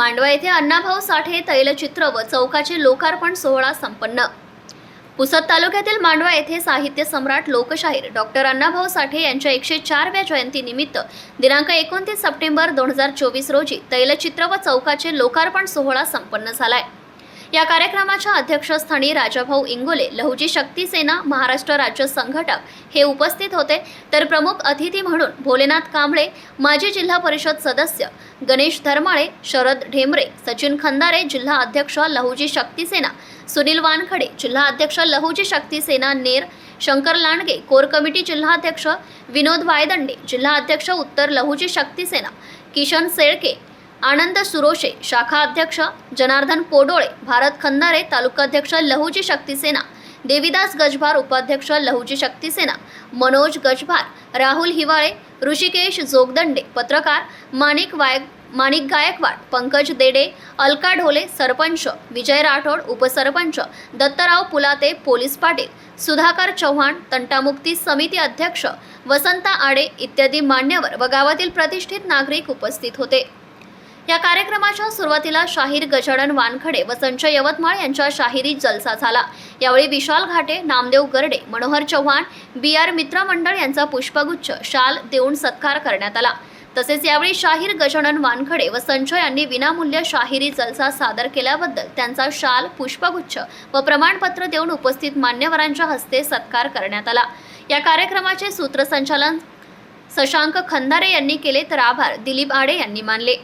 मांडवा येथे अण्णाभाऊ साठे तैलचित्र व चौकाचे लोकार्पण सोहळा संपन्न. पुसद तालुक्यातील मांडवा येथे साहित्य सम्राट लोकशाहीर डॉक्टर अण्णाभाऊ साठे यांच्या एकशे चारव्या जयंतीनिमित्त दिनांक एकोणतीस सप्टेंबर दोन हजार चोवीस रोजी तैलचित्र व चौकाचे लोकार्पण सोहळा संपन्न झालाय. या कार्यक्रमाच्या अध्यक्षस्थानी राजाभाऊ इंगोले लहुजी शक्ती सेना महाराष्ट्र राज्य संघटक हे उपस्थित होते. तर प्रमुख अतिथी म्हणून भोलेनाथ कांबळे माजी जिल्हा परिषद सदस्य गणेश धर्माळे शरद ढेमरे सचिन खंदारे जिल्हा अध्यक्ष लहुजी शक्ती सेना सुनील वानखडे जिल्हा अध्यक्ष लहुजी शक्ती सेना नेर शंकर लांडगे कोर कमिटी जिल्हाध्यक्ष विनोद वायदंडे जिल्हा अध्यक्ष उत्तर लहुजी शक्ती सेना किशन सेळके आनंद सुरोशे शाखा अध्यक्ष जनार्दन पोडोळे भारत खंदारे तालुकाध्यक्ष लहुजी शक्तीसेना देविदास गजभार उपाध्यक्ष लहुजी शक्तीसेना मनोज गजभार राहुल हिवाळे ऋषिकेश जोगदंडे पत्रकार माणिक वाय माणिक गायकवाड पंकज देडे अलका ढोले सरपंच विजय राठोड उपसरपंच दत्तराव पुलाते पोलीस पाटील सुधाकर चव्हाण तंटामुक्ती समिती अध्यक्ष वसंता आडे इत्यादी मान्यवर व गावातील प्रतिष्ठित नागरिक उपस्थित होते. या कार्यक्रमाच्या सुरुवातीला शाहीर गजानन वानखडे व संजय यवतमाळ यांच्या शाहिरी जलसा झाला. यावेळी विशाल घाटे नामदेव गर्डे मनोहर चव्हाण बी आर मित्रमंडळ यांचा पुष्पगुच्छ शाल देऊन सत्कार करण्यात आला. तसेच यावेळी शाहीर गजानन वानखडे व संजय यांनी विनामूल्य शाहिरी जलसा सादर केल्याबद्दल त्यांचा शाल पुष्पगुच्छ व प्रमाणपत्र देऊन उपस्थित मान्यवरांच्या हस्ते सत्कार करण्यात आला. या कार्यक्रमाचे सूत्रसंचालन शशांक खंदारे यांनी केले तर आभार दिलीप आडे यांनी मानले.